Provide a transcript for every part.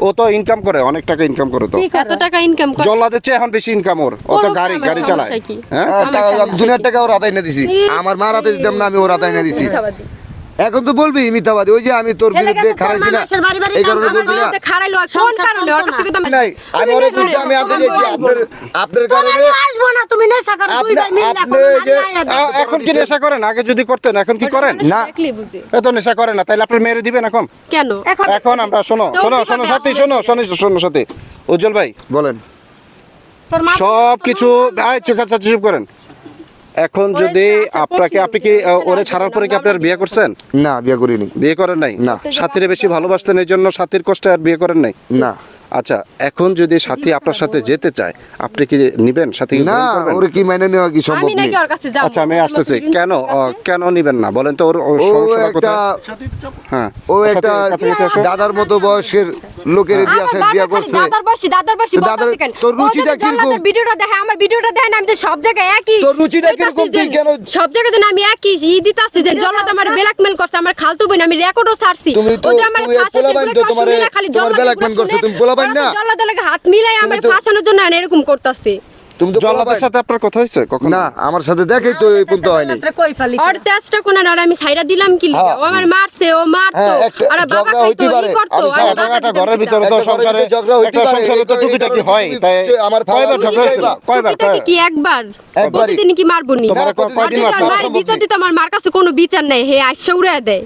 ও তো ইনকাম করে অনেক টাকা ইনকাম করে তো। কত টাকা ইনকাম করে। জল্লাদের চেয়ে এখন বেশি ইনকাম ওর। ও তো গাড়ি আমার গাড়ি চালায়। হ্যাঁ? টাকা- দুনিয়ার টাকা ওর আদায় এনে দিছি। আমার মা হাতে দিতাম না আমি ওর হাতে এনে দিছি। মিথ্যাবাদী। এখন তো বলবি মিথ্যাবাদী। ওই যে আমি তোর বিরুদ্ধে খারাইছি না। এই কারণে বলবি না। আর কোন কারণে? ওর কাছ তো নাই আমি ওর দুধ আমি আনতে চাইছি আপনার আপনার কারণে আসব না তুমি নেশা করো দুই ভাই আপনি- মিলে এখন এখন কি নেশা করেন? আগে যদি করতেন এখন কি করেন? না। এত নেশা করে না তাইলে আপনি মেরে দিবেন এখন? কেন? এখন আমরা শোনো শোনো শোনো সাথী শোনো শোনো শোনো সাথী। উজ্জ্বল ভাই বলেন। সব কিছু চোখা চুপ করেন। এখন যদি আপনাকে আপনি কি ওরে ছাড়ার পরে কি আপনার বিয়ে করছেন? না বিয়ে করিনি। বিয়ে করেন নাই? না। সাথীরে বেশি ভালোবাসতেন এই জন্য সাথীর কষ্টে আর বিয়ে করেন নাই? না। আচ্ছা এখন যদি সাথী আপনার সাথে যেতে চায় আপনি কি নিবেন? সাথী না ওর কি মাইনে নেওয়া কি সম্ভব আমি নেই। নাকি ওর কাছে যাব। আচ্ছা আমি আসতেছি। কেন কেন নিবেন না? বলেন তো ওর একটা কোথায়? হ্যাঁ ও একটা দাদার মতো বয়সের লোকের আমার বিয়ে বিয়া করছে। দাদার বয়সী, দাদার দাদার- তোর রুচিটা কি রকম ভিডিওটা দেখে, আমার ভিডিওটা দেখেন আমি তো সব জায়গায় একই। তোর রুচিটা কি রকম তুই কেন- সব জায়গায় তো আমি একই ই দিতাছি যে জল্লাদ আমার blackmail করছে, আমার খালতু বোন, আমি রেকর্ডও ছাড়ছি। তুমি তো- ও যে আমার তো তোমারে- জল্লাদের করছে, তুমি ওরা না? জল্লাদ লাগে হাত মিলাই আমার ফাঁসানোর জন্য আর এরকম করতাছে। তুমি তো জল্লাদের সাথে আপনার কথা হয়েছে কখন? না আমার সাথে দেখেই তো এই পর্যন্ত হয়নি। ওর তেজটা কোন আর আমি সাইরা দিলাম কি লিগা? ও আমার মারছে ও মারতো। হ্যাঁ, আর বাবা ঝগড়া খাইতো ই করতো। আর সাইরা বাবা একটা দিতাম ঘরের। ভিতরে তো সংসারে ঘরের ঝগড়া হইতে একটা সংসারে তো টুকিটাকি হয় তাই আমার কয়বার ঝগড়া হয়েছিল কয়বার? কয়বার? কি একবার। প্রতিদিন কি মারবো নি? তোমার কয়দিন মার বিচার দিতে আমার মার কাছে কোনো বিচার নাই। হে আইসা উড়ে দেয়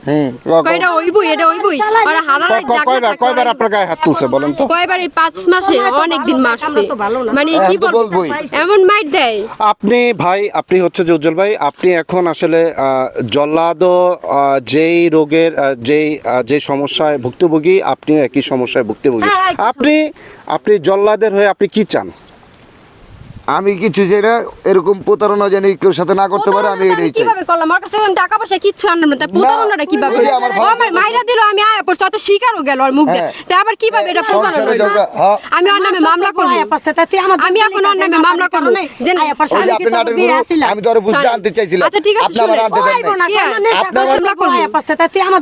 কয়টা হইবই এটা হইবই আর হারা রাত ক- ক- জাগনা কয়বার কয়বার আপনার গায়ে হাত তুলছে বলেন তো? কয়বার এই পাঁচ মাসে অনেক দিন মারছে। তো ভালো না। মানে কি বলব। এমন মাইট দেয়। আপনি ভাই আপনি হচ্ছে যে উজ্জ্বল ভাই আপনি এখন আসলে আহ, জল্লাদ আহ, যেই রোগের যেই যে সমস্যায় ভুক্তভোগী আপনি একই সমস্যায় ভুক্তভোগী। হ্যাঁ, আপনি আপনি জল্লাদের হয়ে আপনি কি চান? আমি কিছু চাই না এরকম প্রতারণা জানি কেউ সাথে না করতে পারে আমি এটাই চাই কীভাবে করলাম আমার কাছে টাকা পয়সা কিচ্ছু আনলাম না প্রতারণাটা কীভাবে আমার ও আমার মাইরা দিল আমি আয়া পড়ছি অত শিকারও গেল আর মুখ দিয়ে হ্যাঁ। তা আবার কীভাবে এটা প্রতারণা হইল? ঝগড়া, হ্যাঁ। আমি ওর নামে মামলা করব আমি এখন ওর নামে মামলা করব যে ওই যে আমি আপনি নাটকগুলো আমি তো আরও বুঝতে আনতে চাইছিলাম আচ্ছা ঠিক আছে আপনি আমার। আনতে দেন। কি আর? আপনি আমার- মামলা করব।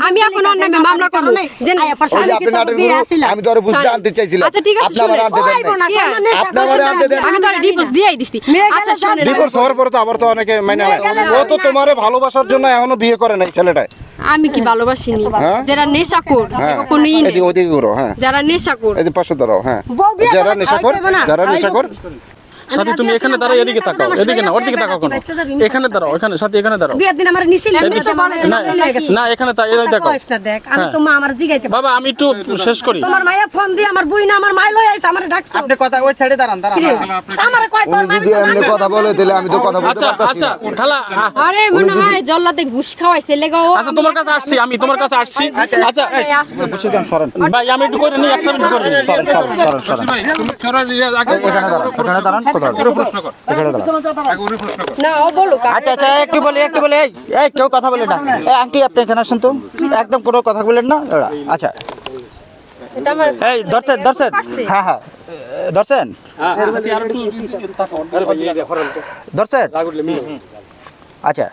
আমি এখন ওর নামে মামলা করব যে ওই যে আপনি নাটকগুলো আমি তো আরও বুঝতে শোনেন। আনতে চাইছিলাম আচ্ছা ঠিক আছে আপনি আমার আনতে দেন। কি আর? আপনি আমার আনতে দেন আমি তো ডিভোর্স দিয়েই দিছি। আচ্ছা শুনেন। ডিভোর্স হওয়ার পরে তো আবার তো অনেকে মানে ও তো তোমারে ভালোবাসার জন্য এখনও বিয়ে করে নাই ছেলেটাই আমি কি ভালোবাসিনি? হ্যাঁ? যারা নেশা কর হ্যাঁ কোনো নেই। ওদিকে করো হ্যাঁ। যারা নেশা কর এই পাশে দাঁড়াও হ্যাঁ। যারা করে নেশা না। যারা নেশা কর সাথী তুমি এখানে দাঁড়াও এদিকে তাকাও এদিকে না ওদিকে তাকাও কোনো এখানে দাঁড়াও এখানে সাথী এখানে দাঁড়াও বিয়ের দিন আমার নিছিল এমনি তো বড় না না এখানে তা এদিকে তাকাও দেখ আমি হ্যাঁ। তো মা আমার জিগাইতে বাবা আমি একটু শেষ করি তোমার মায়া ফোন দিয়ে আমার বুই না আমার মাই লই আইছে আমার ডাকছো আপনি কথা ওই সাইডে দাঁড়ান দাঁড়ান আমার কয় উনি যদি এমনি কথা বলে তাহলে আমি তো কথা বলতে আচ্ছা পারতাছি আচ্ছা না। খালা আরে মনে হয় জল্লাতে ঘুষ খাওয়াইছে লেগা ও আচ্ছা তোমার কাছে আসছি আমি তোমার কাছে আসছি আচ্ছা এই, এই আসতো না। ভাই আমি একটু করে নিই একটা মিনিট করে সরেন সরেন সরেন সরেন না ও বলো আচ্ছা আচ্ছা একটু বলি একটু বলি এই এই কেউ কথা বলে না। এই আন্টি আপনি এখানে আসেন তো। একদম কোনো কথা বলেন না। এরা, আচ্ছা। এই ধরছেন ধরছেন। হ্যাঁ হ্যাঁ। ধরছেন? ধরছেন? আচ্ছা।